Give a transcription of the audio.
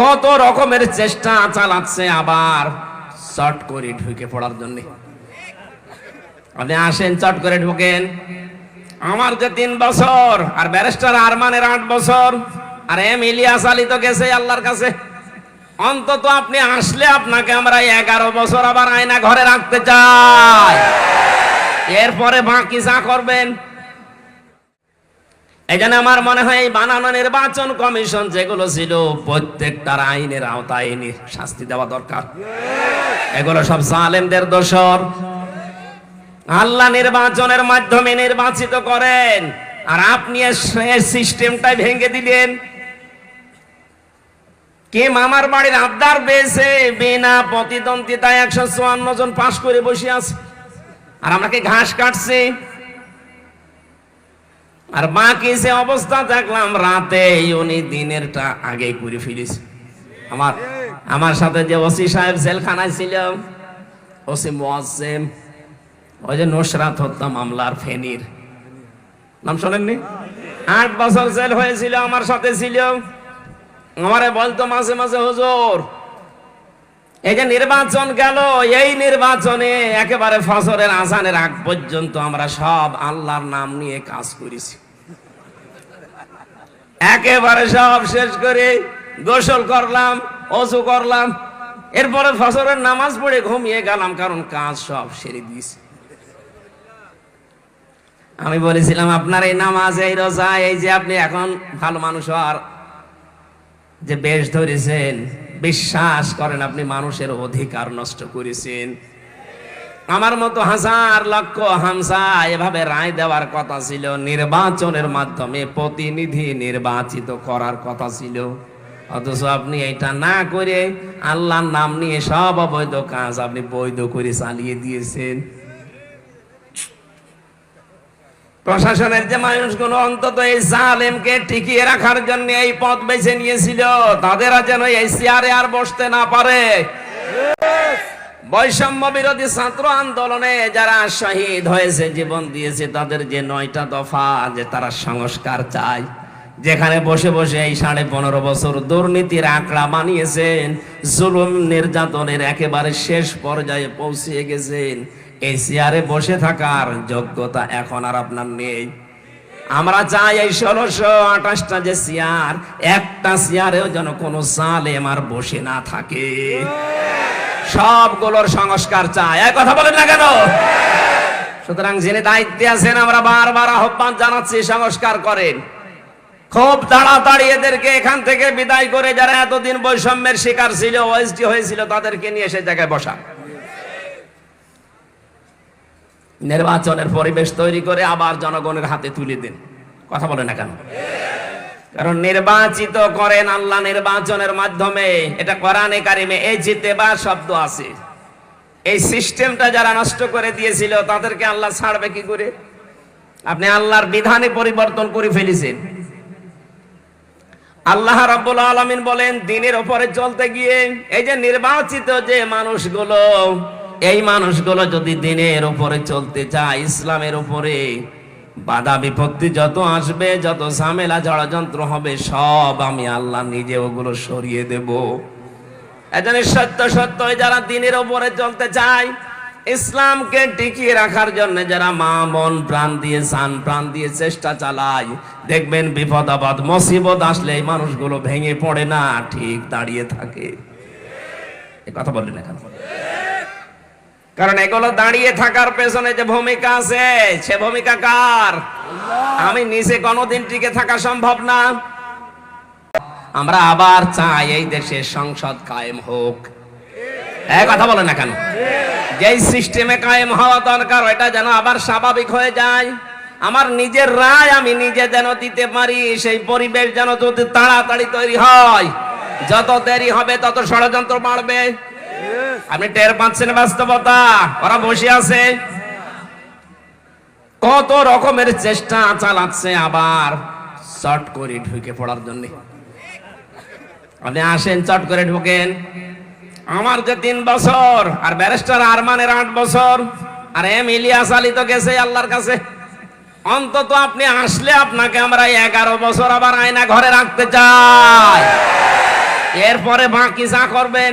কত রকমের চেষ্টা চালাচ্ছে আবার চট করে ঢুকে পড়ার জন্য। আপনি আসেন, চট করে ঢুকেন। আমার যে তিন বছর, আর ব্যারিস্টার আরমানের আট বছর, আর এম ইলিয়াস আলী তো গেছে আল্লাহর কাছে। অন্তত আপনি আসলে আপনাকে আমরা এগারো বছর আবার আয়না ঘরে রাখতে চাই। এরপরে বাকি যা করবেন জন্য আমার মনে হয় এই বানানো নির্বাচন কমিশন যেগুলো ছিল প্রত্যেকটার আইনের আওতায় এনে শাস্তি দেওয়া দরকার। এগুলো সব জালেমদের দোষর। আল্লাহ নির্বাচনের মাধ্যমে নির্বাচিত করেন। আর আপনি সিস্টেমটাই ভেঙে দিলেন। কে মামার বাড়ির আবদার পেয়েছে? বিনা প্রতিদ্বন্দ্বিতায় একশো চুয়ান্ন জন পাশ করে বসে আছে। আর আমরা কি ঘাস কাটছি? আর বাকি যে অবস্থা দেখলাম রাতে উনি দিনেরটা আগে করে ফিরেছে আমার আমার সাথে যে ওসি সাহেব জেলখানায় ছিল, ওসি মোয়াজ্জেম, ওই যে নুসরাত হত্যা মামলার ফেনির। নাম শোনেননি? আট বছর জেল হয়েছিল, আমার সাথে ছিল। আমারে বলতো মাঝে মাঝে, হুজুর, এই যে নির্বাচন গেল, এই নির্বাচনে একেবারে ফসরের আসানের আগ পর্যন্ত আমরা সব আল্লাহর নাম নিয়ে কাজ করেছি। একেবারে সব শেষ করে গোসল করলাম, অজু করলাম, এরপরে ফসরের নামাজ পড়ে ঘুমিয়ে গেলাম, কারণ কাজ সব সেরে দিয়েছি। আমি বলেছিলাম, আপনার এই নামাজ, এই রোজা, এই যে আপনি এখন ভালো মানুষ আর যে বেশ ধরেছেন, বিশ্বাস করেন আপনি মানুষের অধিকার নষ্ট করেছেন। আমার মতো হাজার লক্ষ হামসা এভাবে রায় দেওয়ার কথা ছিল, নির্বাচনের মাধ্যমে প্রতিনিধি নির্বাচিত করার কথা ছিল। অথচ আপনি এটা না করে আল্লাহর নাম নিয়ে সব অবৈধ কাজ আপনি বৈধ করে চালিয়ে দিয়েছেন। প্রশাসনের যে মানুষগুলো অন্তত এই জালেমকে টিকিয়ে রাখার জন্য এই পথ বেছে নিয়েছিল, তাদেরা যেন এই চেয়ারে আর বসতে না পারে। বৈষম্য বিরোধী ছাত্র আন্দোলনে যারা শহীদ হয়েছে, জীবন দিয়েছে, তাদের যে নয়টা দফা যে তারা সংস্কার চায়, যেখানে বসে বসে এই সাড়ে পনেরো বছর দুর্নীতির আঁকড়া মানিয়েছেন জুলুম নির্যাতনের একেবারে শেষ পর্যায়ে পৌঁছে গেছেন, এই চেয়ারে বসে থাকার যোগ্যতা এখন আর আপনার নেই। আমরা চাই এই ষোলোশো আঠাশটা যে চেয়ার, একটা চেয়ারেও যেন কোনো জালেম আর বসে না থাকে। সবগুলোর সংস্কার চাই। এক কথা বলেন না কেন? সুতরাং যিনি দায়িত্বে আছেন, আমরা বারবার আহ্বান জানাচ্ছি, সংস্কার করেন। খুব তাড়াতাড়ি এদেরকে এখান থেকে বিদায় করে যারা এতদিন বৈষম্যের শিকার ছিল, ওএসডি হয়েছিল, তাদেরকে নিয়ে সে জায়গায় বসা নির্বাচনের পরিবেশ তৈরি করে আবার জনগণের হাতে তুলে দিন। কথা বলে না কেন? কারণ নির্বাচিত করেন আল্লাহ নির্বাচনের মাধ্যমে। এটা কোরআনে কারিমে এই জিতে বা শব্দ আছে। এই সিস্টেমটা যারা নষ্ট করে দিয়েছিল, তাদেরকে আল্লাহ ছাড়বে কি করে? আপনি আল্লাহর বিধানে পরিবর্তন করে ফেলেছেন। আল্লাহ রাব্বুল আলামিন বলেন, দিনের উপরে চলতে গিয়ে এই যে নির্বাচিত যে মানুষগুলো, এই মানুষগুলো যদি দিনের উপরে চলতে চায়, ইসলামের উপরে বাধা বিপত্তি যত আসবে, যত ঝামেলা ষড়যন্ত্র হবে, সব আমি আল্লাহ নিজে ওগুলো সরিয়ে দেব। এজন্য সত্য সত্য যারা দিনের ওপরে চলতে চায়, ইসলামকে টিকিয়ে রাখার জন্য যারা মা মন প্রাণ দিয়ে, সান প্রাণ দিয়ে চেষ্টা চালায়, দেখবেন বিপদ, আপদ, মুসিবত আসলে এই মানুষগুলো ভেঙে পড়ে না, ঠিক দাঁড়িয়ে থাকে। কথা বললেন এখন কারণ এগুলো দাঁড়িয়ে থাকার পেছনে যে ভূমিকা আছে, সে ভূমিকা কার? আমি নিজে কোনোদিন টিকে থাকা সম্ভব না। আমরা আবার চাই এই দেশে সংসদ কায়েম হোক। এক কথা বলে না কেন? যেই সিস্টেমে কায়েম হওয়া দরকার, ওইটা যেন আবার স্বাভাবিক হয়ে যায়। আমার নিজের রায় আমি নিজে যেন দিতে পারি, সেই পরিবেশ যেন যদি তাড়াতাড়ি তৈরি হয়, যত দেরি হবে তত ষড়যন্ত্র বাড়বে। আপনি টের পাচ্ছেন বাস্তবতা। ওরা বসে আছে। কত রকমের চেষ্টা চালাচ্ছে আবার চট করে ঢুকে পড়ার জন্য। আপনি আসেন, চট করে ঢুকেন। আমার যে তিন বছর, আর ব্যারিস্টার আরমানের আট বছর, আর এম ইলিয়াস আলী তো গেছে আল্লাহর কাছে। অন্তত আপনি আসলে আপনাকে আমরা এগারো বছর আবার আয়না ঘরে রাখতে চাই। এরপরে বাকি যা করবেন